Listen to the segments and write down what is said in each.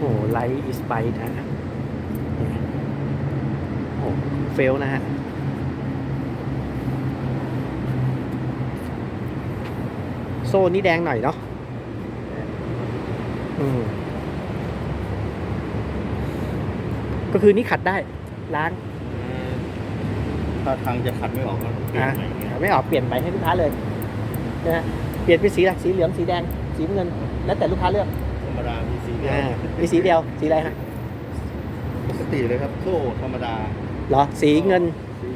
โอ้ไลท์อิสไปนะเนี่ยโอ้เฟลนะฮะโซ่นี่แดงหน่อยเนาะอืมก็คือนี่ขัดได้ ล้างถ้าทางจะขัดไม่ออกก็เปลี่ยนอะใหม่เงี้ยไม่ออกเปลี่ยนไปให้ลูกค้าเลยนะฮะเปลี่ยนเป็นสีอะไรสีเหลืองสีแดงสีน้ำเงิน แล้วแต่ลูกค้าเลือกธรรมดามี สีเดียวอ่ามีสีเดียวสีอะไรฮะปกติเลยครับโซ่ธรรมดาเหรอสีเงินสี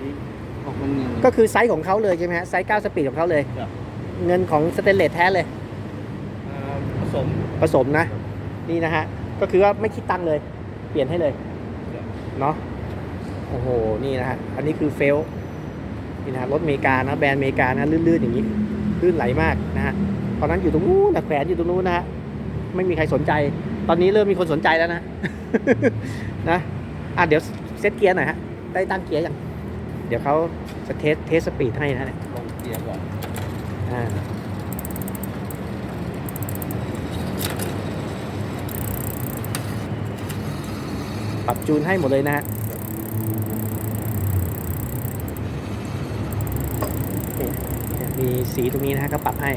ออกเงินเงินก็คือไซส์ของเขาเลยใช่ไหมฮะไซส์9สปีดของเขาเลยครับเงินของสเตนเลสแท้เลย อ่าผสม ผสมนะ นี่นะฮะ ก็คือว่าไม่คิดตังค์เลย เปลี่ยนให้เลยเนาะโอ้โห นี่นะฮะ อันนี้คือเฟล นี่นะฮะรถอเมริกานะ แบรนด์อเมริกานะ ลื่นๆ อย่างนี้ ลื่นไหลมากนะฮะ ตอนนั้นอยู่ตรงนู้นนะแขวนอยู่ตรงนู้นนะฮะ ไม่มีใครสนใจ ตอนนี้เริ่มมีคนสนใจแล้วนะ นะอะเดี๋ยวเซตเกียร์หน่อยฮะ ได้ตั้งเกียร์ยัง เดี๋ยวเขาจะเทสเทสสปีดให้นะเนี่ยลงเกียร์ก่อนอ่าปรับจูนให้หมดเลยนะฮะนี่เนี่ยมีสีตรงนี้นะฮะก็ปรับให้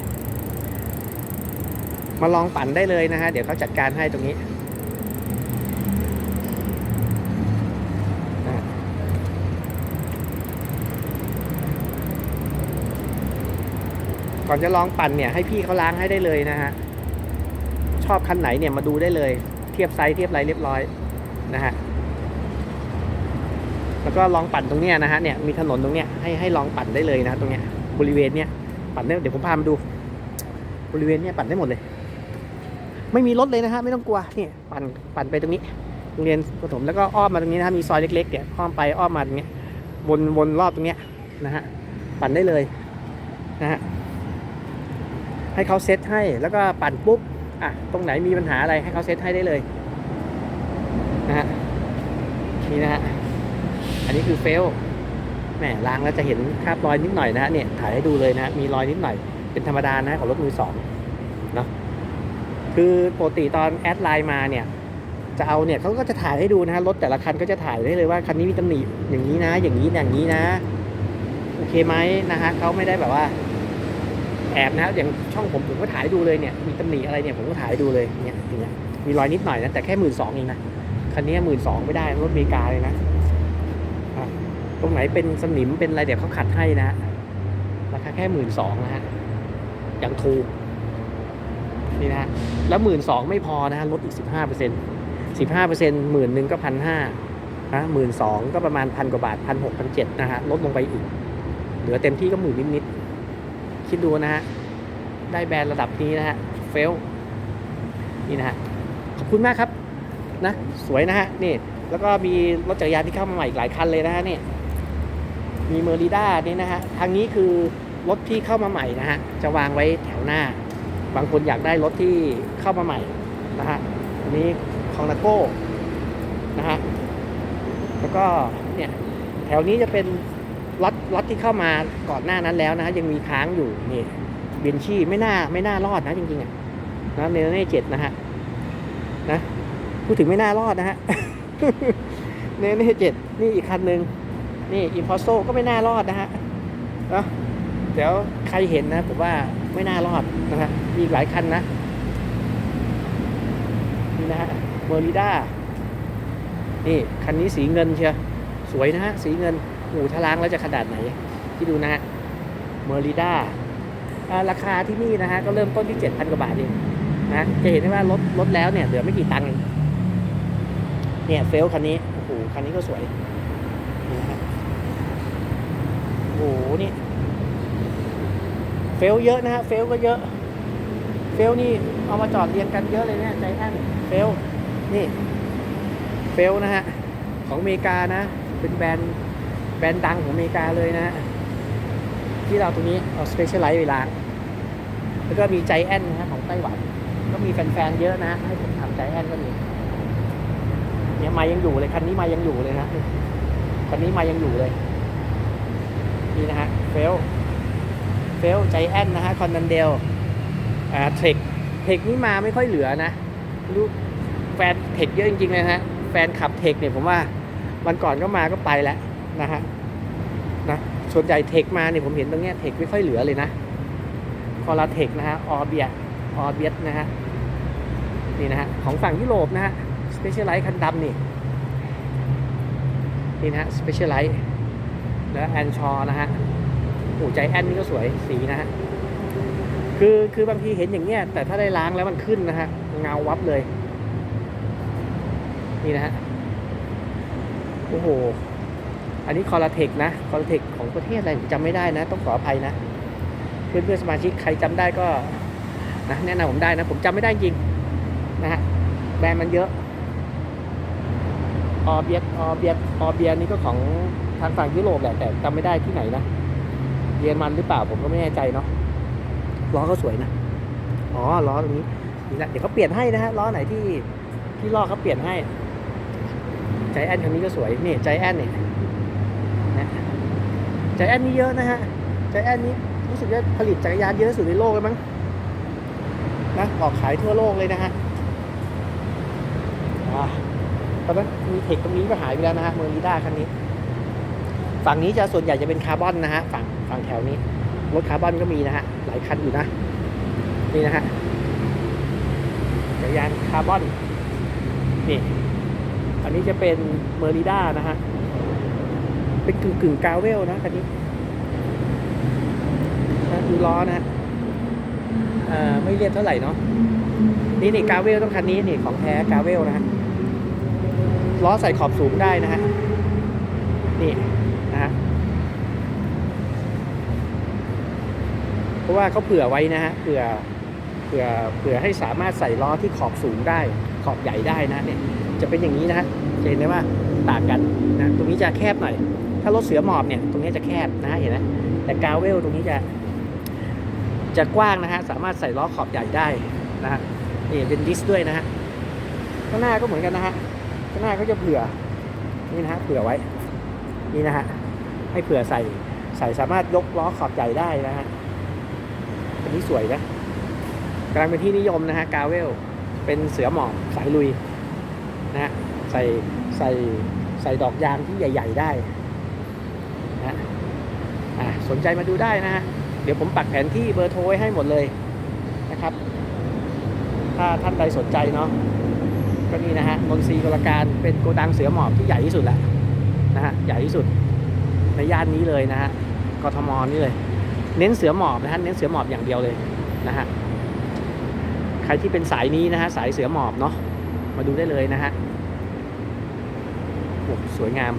มาลองปั่นได้เลยนะฮะ เดี๋ยวเขาจัดการให้ตรงนี้ก่อนจะลองปั่นเนี่ยให้พี่เขาล้างให้ได้เลยนะฮะ ชอบคันไหนเนี่ยมาดูได้เลย เทียบไซส์เทียบไรเรียบร้อยนะฮะ แล้วก็ลองปั่นตรงเนี้ยนะฮะเนี่ยมีถนนตรงเนี้ยให้ให้ลองปั่นได้เลยนะตรงเนี้ยบริเวณเนี้ยปั่นได้เดี๋ยวผมพามาดู บริเวณเนี้ยปั่นได้หมดเลย ไม่มีรถเลยนะฮะไม่ต้องกลัวนี่ปั่นปั่นไปตรงนี้โรงเรียนประถมแล้วก็อ้อมมาตรงนี้นะะมีซอยเล็กๆเนี่ยอ้อมไปอ้อมมาตรงเนี้ยวนวนรอบตรงเนี้ยนะฮะปั่นได้เลยนะฮะให้เขาเซตให้แล้วก็ปั่นปุ๊บอะตรงไหนมีปัญหาอะไรให้เขาเซตให้ได้เลยนะฮะนี่นะฮะอันนี้คือเฟลแหมล้างแล้วจะเห็นคราบรอยนิดหน่อยนะฮะเนี่ยถ่ายให้ดูเลยนะฮะมีรอยนิดหน่อยเป็นธรรมดานะของรถมือสองเนาะ คือปกติตอนแอดไลน์มาเนี่ยจะเอาเนี่ยเขาก็จะถ่ายให้ดูนะฮะรถแต่ละคันก็จะถ่ายได้เลยว่าคันนี้มีตำหนิอย่างนี้นะ อย่างนี้อย่างนี้นะ โอเคไหมนะฮะเขาไม่ได้แบบว่า แอบนะอย่างช่องผมผมก็ถ่ายดูเลยเนี่ย มีตำหนิอะไรเนี่ยผมก็ถ่ายดูเลยเนี่ยอย่างเงี้ยมีรอยนิดหน่อยนะแต่แค่หมื่นสองเองนะคันนี้หมื่นสองไม่ได้รถอเมริกาเลยนะตรงไหนเป็นสนิมเป็นอะไรเดี๋ยวเขาขัดให้นะฮะราคาแค่หมื่นสองนะฮะอย่างถูก นี่นะฮะแล้วหมื่นสองไม่พอนะฮะลดอีกสิบห้าเปอร์เซ็นต์สิบห้าเปอร์เซ็นต์หมื่นหนึ่งก็พันห้านะหมื่นสองก็ประมาณพันกว่าบาทพันหกพันเจ็ดนะฮะลดลงไปอีก เหลือเต็มที่ก็หมื่นนิดๆคิดดูนะฮะได้แบรนด์ระดับนี้นะฮะเฟลนี่นะฮะขอบคุณมากครับนะสวยนะฮะนี่แล้วก็มีรถจักรยานที่เข้ามาใหม่อีกหลายคันเลยนะฮะนี่มีเมอริด้านี่นะฮะทางนี้คือรถที่เข้ามาใหม่นะฮะจะวางไว้แถวหน้า บางคนอยากได้รถที่เข้ามาใหม่นะฮะอันนี้คองนาโก้นะฮะแล้วก็เนี่ยแถวนี้จะเป็นล็อตล็อตที่เข้ามาก่อนหน้านั้นแล้วนะฮะยังมีค้างอยู่นี่เบนชี่ไม่น่าไม่น่ารอดนะจริงๆอะนะเนเน่เจ็ดนะฮะนะพูดถึงไม่น่ารอดนะฮะเนเน่เจ็ดนี่อีกคันหนึ่งนี่อิมพอโซก็ไม่น่ารอดนะฮะเนาะ เดี๋ยวใครเห็นนะผมว่าไม่น่ารอดนะฮะมีหลายคันนะ นี่นะฮะเมอริด้านี่คันนี้สีเงินเชียวสวยนะฮะ สีเงินหถ้าล้างแล้วจะขนาดไหน ที่ดูนะฮะเมอริด้าราคาที่นี่นะฮะ ก็เริ่มต้นที่ 7,000 กว่าบาทเองนะจะเห็นได้ว่าลดลดแล้วเนี่ยเหลือไม่กี่ตังค์เองเนี่ยเฟลคันนี้ โอ้โห คันนี้ก็สวยนี่นะฮะโอ้โห นี่ เฟลเยอะนะฮะเฟลก็เยอะ เฟลนี่เอามาจอดเรียงกันเยอะเลยเนี่ยใจแอนเฟลนี่เฟลนะฮะของอเมริกานะ เป็นแบรนด์แบรนด์ดังของอเมริกาเลยนะ ที่เราตรงนี้เอาสเปเชียลไลท์ไปล้างแล้วก็มีใจแอนนะฮะของไต้หวัน ก็มีแฟนๆเยอะนะให้ผมทำใจแอนก็มีเนี่ยมายังอยู่เลยคันนี้มายังอยู่เลยนะคันนี้มายังอยู่เลยนี่นะฮะเฟล เฟลใจแอนนะฮะคอนดันเดลอ่าเทคเทคนี่มาไม่ค่อยเหลือนะไม่รู้แฟนเทคเยอะจริงๆเลยนะฮะแฟนขับเทคเนี่ยผมว่าวันก่อนก็มาก็ไปแล้วนะฮะนะส่วนใหญ่เทคมาเนี่ยผมเห็นตรงเนี้ยเทคไม่ค่อยเหลือเลยนะคอลาเทคนะฮะออเบียออเบียนะฮะนี่นะฮะของฝั่งยุโรปนะฮะสเปเชียลไลท์คันดำนี่นี่นะฮะสเปเชียลไลท์แล้วแอนชอนะฮะ โอ้ใจแอนนี่ก็สวยสีนะฮะคือคือบางทีเห็นอย่างเงี้ยแต่ถ้าได้ล้างแล้วมันขึ้นนะฮะเงาวับเลย นี่นะฮะโอ้โหอันนี้คอร์เทคนะคอร์เทคของประเทศอะไรจำไม่ได้นะ ต้องขออภัยนะ เพื่อนเพื่อนสมาชิกใครจำได้ก็นะแนะนำผมได้นะ ผมจำไม่ได้จริงนะฮะแบรนด์มันเยอะออเบียออเบียออเบียนี่ก็ของทางฝั่งยุโรปแหละแต่จำไม่ได้ที่ไหนนะ เยอรมันหรือเปล่าผมก็ไม่แน่ใจเนาะล้อก็สวยนะอ๋อล้อตรงนี้นี่แหละเดี๋ยวเขาเปลี่ยนให้นะฮะล้อไหนที่ที่ลอกเขาเปลี่ยนให้ใจแอนคันนี้ก็สวยนี่ใจแอนนี่นะใจแอนนี่เยอะนะฮะใจแอนนี้รู้สึกว่าผลิตจักรยานเยอะสุดในโลกเลยมั้งนะออกขายทั่วโลกเลยนะฮะอ่าตอนนั้นมีเทคตรงนี้ก็หายไปแล้วนะฮะเมอร์ลิด้าคันนี้ ฝั่งนี้จะส่วนใหญ่จะเป็นคาร์บอนนะฮะฝั่ง ฝั่งแถวนี้ รถคาร์บอนก็มีนะฮะ หลายคันอยู่นะ นี่นะฮะจักรยานคาร์บอน นี่ อันนี้จะเป็นเมอริด้านะฮะ เป็นกึ่งกึ่งกาเวลนะคันนี้นะดูล้อนะฮะเอ่อไม่เรียบเท่าไหร่เนาะ นี่นี่กาเวลต้องคันนี้นี่ของแท้กาเวลนะฮะ ล้อใส่ขอบสูงได้นะฮะ นี่นะฮะ เพราะว่าเขาเผื่อไว้นะฮะเผื่อเผื่อเผื่อให้สามารถใส่ล้อที่ขอบสูงได้ ขอบใหญ่ได้นะเนี่ยจะเป็นอย่างนี้นะฮะเห็นได้ว่าต่างกันนะตรงนี้จะแคบหน่อย ถ้ารถเสือหมอบเนี่ยตรงนี้จะแคบนะเห็นไหมแต่กาเวลตรงนี้จะจะกว้างนะฮะสามารถใส่ล้อขอบใหญ่ได้นะฮะนี่เป็นดิสด้วยนะฮะข้างหน้าก็เหมือนกันนะฮะข้างหน้าก็จะเผื่อนี่นะฮะเผื่อไว้นี่นะฮะให้เผื่อใส่ใส่สามารถยกล้อขอบใหญ่ได้นะฮะ อันนี้สวยนะกำลังเป็นที่นิยมนะฮะกาเวล เป็นเสือหมอบสายลุยนะฮะใส่ใส่ใส่ดอกยางที่ใหญ่ ๆ ได้นะฮะอ่าสนใจมาดูได้นะฮะเดี๋ยวผมปักแผนที่เบอร์โทรไว้ให้หมดเลยนะครับ ถ้าท่านใดสนใจเนาะก็นี่นะฮะนนทรีกลการเป็นโกดังเสือหมอบที่ใหญ่ที่สุดแล้วนะฮะใหญ่ที่สุดในย่านนี้เลยนะฮะกทมนี่เลย เน้นเสือหมอบนะฮะเน้นเสือหมอบอย่างเดียวเลยนะฮะใครที่เป็นสายนี้นะฮะสายเสือหมอบเนาะมาดูได้เลยนะฮะโอ้สวยงาม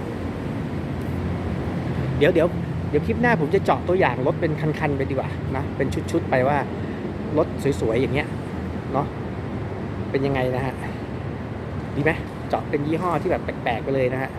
เดี๋ยวเดี๋ยวเดี๋ยวคลิปหน้าผมจะเจาะตัวอย่างรถเป็นคันๆไปดีกว่านะเป็นชุดๆไปว่ารถสวยๆอย่างเงี้ยเนาะเป็นยังไงนะฮะดีไหมเจาะเป็นยี่ห้อที่แบบแปลกๆไปเลยนะฮะ